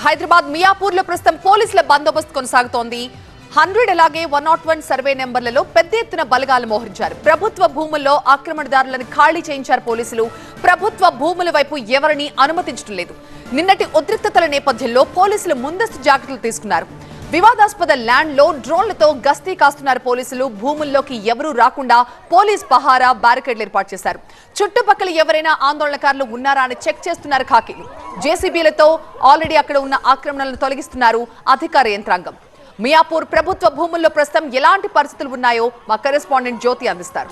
హైదరాబాద్ మియాపూర్లో ప్రస్తుతం పోలీసుల బందోబస్తు కొనసాగుతోంది. హండ్రెడ్ అలాగే వన్ నాట్ వన్ సర్వే నెంబర్లలో పెద్ద ఎత్తున బలగాలు మోహరించారు. ప్రభుత్వ భూముల్లో ఆక్రమణదారులను ఖాళీ చేయించారు పోలీసులు. ప్రభుత్వ భూముల వైపు ఎవరిని అనుమతించడం లేదు. నిన్నటి ఉద్రిక్తతల నేపథ్యంలో పోలీసులు ముందస్తు జాగ్రత్తలు తీసుకున్నారు. వివాదాస్పద ల్యాండ్లో డ్రోన్లతో గస్తీ కాస్తున్నారు పోలీసులు. భూముల్లోకి ఎవరూ రాకుండా పోలీస్ పహారా బ్యారికేడ్లు ఏర్పాటు చేశారు. చుట్టుపక్కల ఎవరైనా ఆందోళనకారులు ఉన్నారా అని చెక్ చేస్తున్నారు ఖాకీలు. జేసీబీలతో ఆల్రెడీ అక్కడ ఉన్న ఆక్రమణలను తొలగిస్తున్నారు అధికార యంత్రాంగం. మియాపూర్ ప్రభుత్వ భూముల్లో ప్రస్తుతం ఎలాంటి పరిస్థితులు ఉన్నాయో మా కరెస్పాండెంట్ జ్యోతి అందిస్తారు.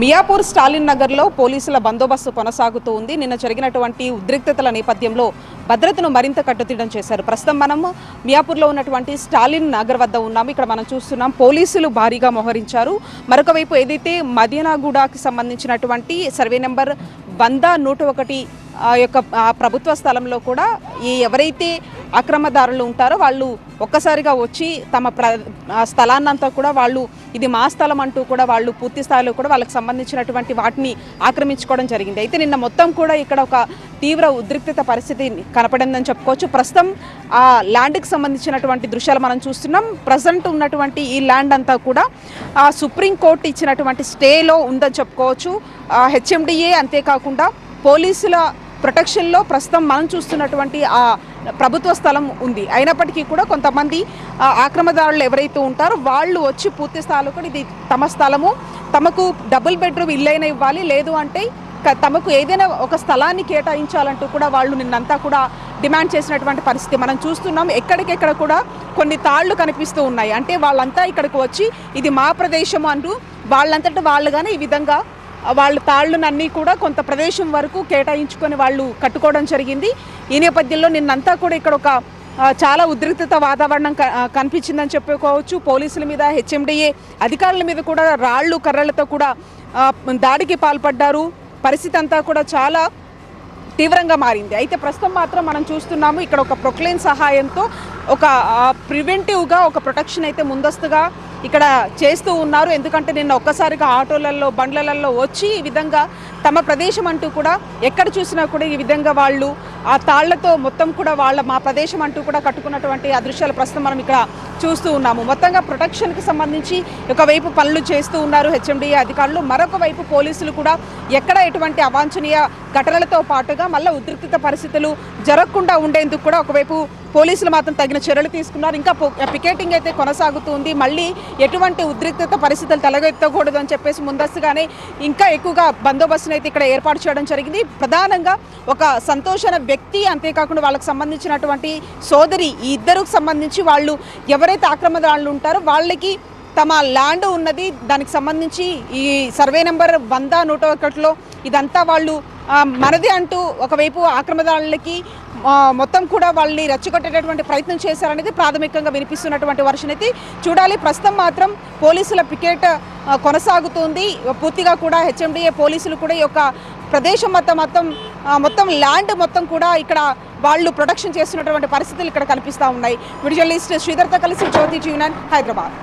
మియాపూర్ స్టాలిన్ నగర్లో పోలీసుల బందోబస్తు కొనసాగుతూ ఉంది. నిన్న జరిగినటువంటి ఉద్రిక్తతల నేపథ్యంలో భద్రతను మరింత కట్టుదిట్టం చేశారు. ప్రస్తుతం మనము మియాపూర్లో ఉన్నటువంటి స్టాలిన్ నగర్ వద్ద ఉన్నాము. ఇక్కడ మనం చూస్తున్నాం పోలీసులు భారీగా మోహరించారు. మరొక వైపు ఏదైతే మదీనాగూడకి సంబంధించినటువంటి సర్వే నెంబర్ వంద నూట ఒకటి ఆ యొక్క ప్రభుత్వ స్థలంలో కూడా ఈ ఎవరైతే అక్రమదారులు ఉంటారో వాళ్ళు ఒక్కసారిగా వచ్చి తమ ప్ర స్థలాన్నంతా కూడా వాళ్ళు ఇది మా స్థలం అంటూ కూడా వాళ్ళు పూర్తి స్థాయిలో కూడా వాళ్ళకి సంబంధించినటువంటి వాటిని ఆక్రమించుకోవడం జరిగింది. అయితే నిన్న మొత్తం కూడా ఇక్కడ ఒక తీవ్ర ఉద్రిక్తత పరిస్థితి కనపడిందని చెప్పుకోవచ్చు. ప్రస్తుతం ఆ ల్యాండ్కి సంబంధించినటువంటి దృశ్యాలు మనం చూస్తున్నాం. ప్రజెంట్ ఉన్నటువంటి ఈ ల్యాండ్ అంతా కూడా ఆ సుప్రీంకోర్టు ఇచ్చినటువంటి స్టేలో ఉందని చెప్పుకోవచ్చు. హెచ్ఎండిఏ అంతేకాకుండా పోలీసుల ప్రొటెక్షన్లో ప్రస్తుతం మనం చూస్తున్నటువంటి ఆ ప్రభుత్వ స్థలం ఉంది. అయినప్పటికీ కూడా కొంతమంది ఆక్రమదారులు ఎవరైతే ఉంటారో వాళ్ళు వచ్చి పూర్తి స్థాయిలో కూడా ఇది తమ స్థలము. తమకు డబుల్ బెడ్రూమ్ ఇల్లైనా ఇవ్వాలి. లేదు అంటే తమకు ఏదైనా ఒక స్థలాన్ని కేటాయించాలంటూ కూడా వాళ్ళు నిన్నంతా కూడా డిమాండ్ చేసినటువంటి పరిస్థితి మనం చూస్తున్నాం. ఎక్కడికెక్కడ కూడా కొన్ని తాళ్ళు కనిపిస్తూ ఉన్నాయి. అంటే వాళ్ళంతా ఇక్కడికి వచ్చి ఇది మా ప్రదేశం అంటూ వాళ్ళంతటా వాళ్ళుగానే ఈ విధంగా వాళ్ళ తాళ్ళునన్నీ కూడా కొంత ప్రదేశం వరకు కేటాయించుకొని వాళ్ళు కట్టుకోవడం జరిగింది. ఈ నేపథ్యంలో నిన్నంతా కూడా ఇక్కడ ఒక చాలా ఉద్రిక్తత వాతావరణం కనిపించిందని చెప్పుకోవచ్చు. పోలీసుల మీద హెచ్ఎండిఏ అధికారుల మీద కూడా రాళ్ళు కర్రలతో కూడా దాడికి పాల్పడ్డారు. పరిస్థితి అంతా కూడా చాలా తీవ్రంగా మారింది. అయితే ప్రస్తుతం మాత్రం మనం చూస్తున్నాము ఇక్కడ ఒక ప్రొక్లైన్ సహాయంతో ఒక ప్రివెంటివ్గా ఒక ప్రొటెక్షన్ అయితే ముందస్తుగా ఇక్కడ చేస్తూ ఉన్నారు. ఎందుకంటే నిన్న ఒక్కసారిగా ఆటోలలో బండ్లలో వచ్చి ఈ విధంగా తమ ప్రదేశం అంటూ కూడా ఎక్కడ చూసినా కూడా ఈ విధంగా వాళ్ళు ఆ తాళ్ళతో మొత్తం కూడా వాళ్ళ మా ప్రదేశం అంటూ కూడా కట్టుకున్నటువంటి ఆ దృశ్యాలు ప్రస్తుతం మనం ఇక్కడ చూస్తూ ఉన్నాము. మొత్తంగా ప్రొటెక్షన్కి సంబంధించి ఒకవైపు పనులు చేస్తూ ఉన్నారు హెచ్ఎండిఏ అధికారులు. మరొక వైపు పోలీసులు కూడా ఎక్కడ ఎటువంటి అవాంఛనీయ ఘటనలతో పాటుగా మళ్ళీ ఉద్రిక్త పరిస్థితులు జరగకుండా ఉండేందుకు కూడా ఒకవైపు పోలీసులు మాత్రం తగిన చర్యలు తీసుకున్నారు. ఇంకా పికెటింగ్ అయితే కొనసాగుతుంది. మళ్ళీ ఎటువంటి ఉద్రిక్తత పరిస్థితులు తలగెత్తకూడదు అని చెప్పేసి ముందస్తుగానే ఇంకా ఎక్కువగా బందోబస్తును అయితే ఇక్కడ ఏర్పాటు చేయడం జరిగింది. ప్రధానంగా ఒక సంతోష అనే వ్యక్తి అంతేకాకుండా వాళ్ళకి సంబంధించినటువంటి సోదరి ఈ ఇద్దరికి సంబంధించి వాళ్ళు ఎవరైతే ఆక్రమణదారులు ఉంటారో వాళ్ళకి తమ ల్యాండ్ ఉన్నది. దానికి సంబంధించి ఈ సర్వే నెంబర్ వంద నూట ఒకటిలో ఇదంతా వాళ్ళు మనది అంటూ ఒకవైపు ఆక్రమదారులకి మొత్తం కూడా వాళ్ళని రెచ్చగొట్టేటటువంటి ప్రయత్నం చేశారనేది ప్రాథమికంగా వినిపిస్తున్నటువంటి వర్షన్ అయితే. చూడాలి ప్రస్తుతం మాత్రం పోలీసుల పికెట్ కొనసాగుతుంది. పూర్తిగా కూడా హెచ్ఎండిఏ పోలీసులు కూడా ఈ యొక్క ప్రదేశం మొత్తం మొత్తం మొత్తం ల్యాండ్ మొత్తం కూడా ఇక్కడ వాళ్ళు ప్రొడక్షన్ చేస్తున్నటువంటి పరిస్థితులు ఇక్కడ కనిపిస్తూ ఉన్నాయి. విజువలిస్ట్ శ్రీధర్తో కలిసి జ్యోతి జీవనాన్ హైదరాబాద్.